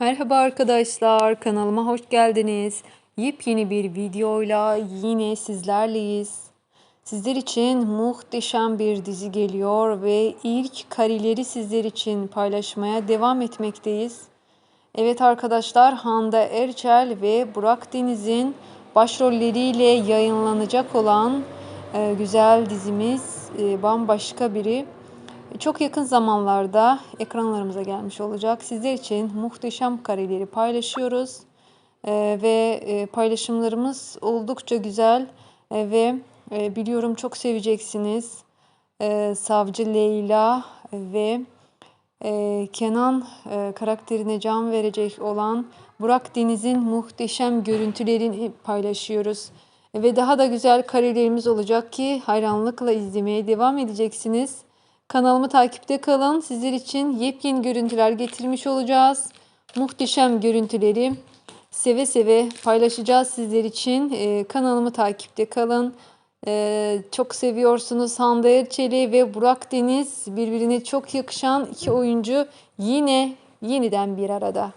Merhaba arkadaşlar, kanalıma hoş geldiniz. Yepyeni bir videoyla yine sizlerleyiz. Sizler için muhteşem bir dizi geliyor ve ilk kareleri sizler için paylaşmaya devam etmekteyiz. Evet arkadaşlar, Hande Erçel ve Burak Deniz'in başrolleriyle yayınlanacak olan e, güzel dizimiz e, bambaşka biri. Çok yakın zamanlarda ekranlarımıza gelmiş olacak. Sizler için muhteşem kareleri paylaşıyoruz. Ee, ve e, paylaşımlarımız oldukça güzel Ee, ve e, biliyorum çok seveceksiniz. Ee, Savcı Leyla ve e, Kenan e, karakterine can verecek olan Burak Deniz'in muhteşem görüntülerini paylaşıyoruz. Ve daha da güzel karelerimiz olacak ki hayranlıkla izlemeye devam edeceksiniz. Kanalımı takipte kalın. Sizler için yepyeni görüntüler getirmiş olacağız. Muhteşem görüntüleri seve seve paylaşacağız sizler için. Ee, kanalımı takipte kalın. Ee, çok seviyorsunuz Hande Erçel'i ve Burak Deniz birbirine çok yakışan iki oyuncu yine yeniden bir arada.